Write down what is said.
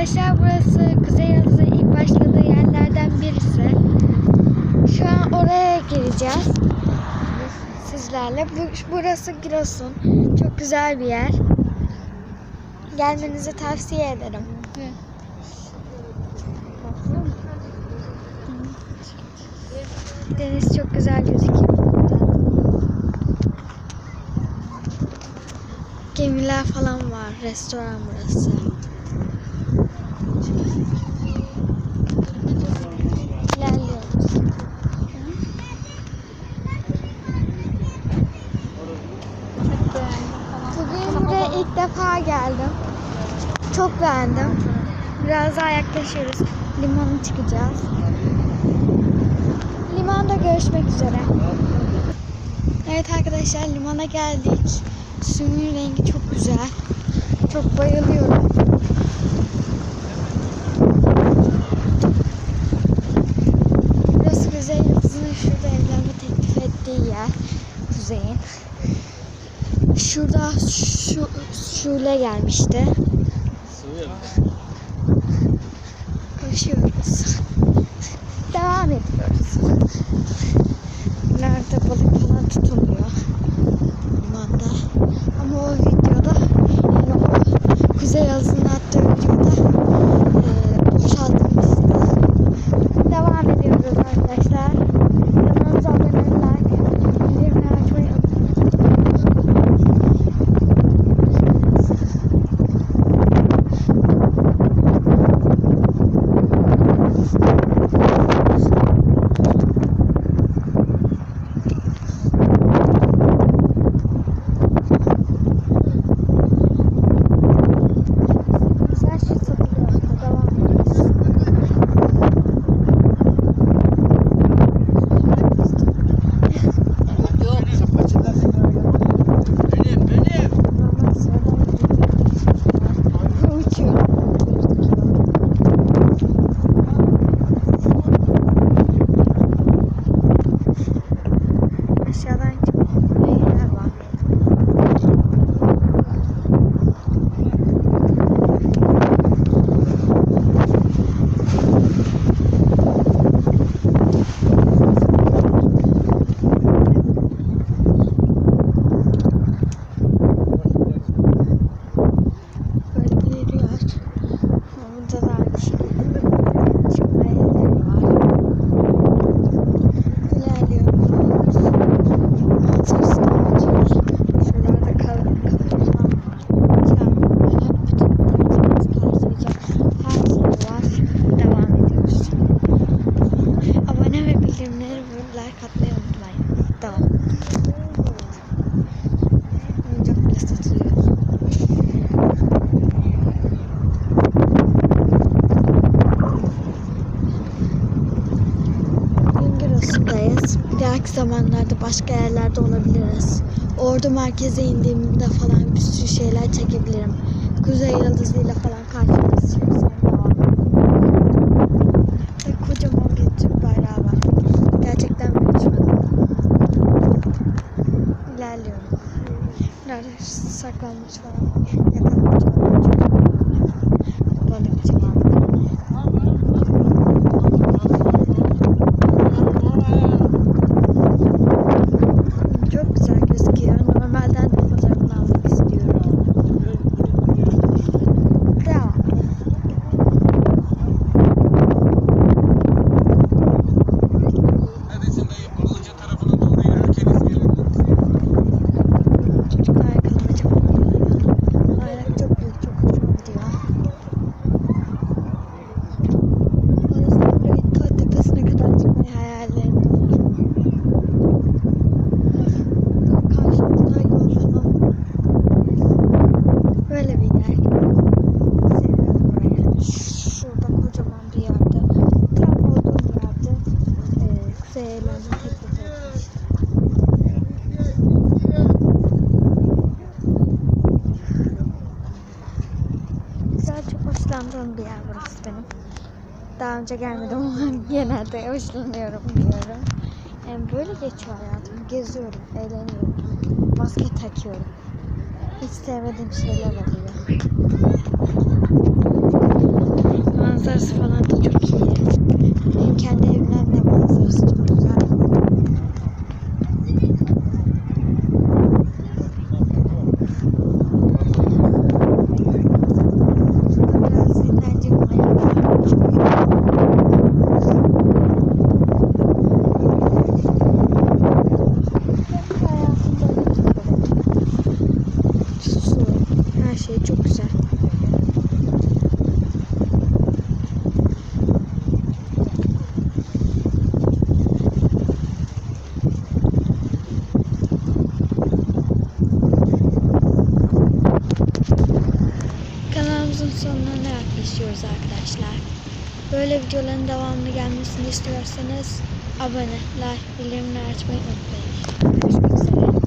arkadaşlar burası Kuzey Yıldız'ın ilk başladığı yerlerden birisi. Şu an oraya gireceğiz. Sizlerle. Bu- Burası Giresun. Çok güzel bir yer. Gelmenizi tavsiye ederim. Deniz çok güzel gözüküyor burada. Gemiler falan var. Restoran burası. Çok beğendim. Biraz daha yaklaşıyoruz. Limana çıkacağız. Limanda görüşmek üzere. Evet arkadaşlar limana geldik. Suyun rengi çok güzel. Çok bayılıyorum. Burası Kuzey Yıldızı'nın şurada evlenme teklif ettiği yer. Kuzey'in. Şurada şu Şule gelmişti. 可惜了 Bugün Giresun'dayız. İleriki zamanlarda başka yerlerde olabiliriz. Ordu merkeze indiğimde falan bir sürü şeyler çekebilirim. Kuzey yıldızıyla falan karşılaşırız. Saklanmış falan. hoşlandığım bir yer burası benim. Daha önce gelmedim ama genelde hoşlanıyorum diyorum. Yani böyle geçiyor hayatım. Geziyorum, eğleniyorum. Maske takıyorum. Hiç sevmediğim şeyler oluyor. Manzarası falan da çok iyi. Kendi sonlarına yaklaşıyoruz arkadaşlar. Böyle videoların devamlı gelmesini istiyorsanız abone, like, bildirimleri açmayı unutmayın.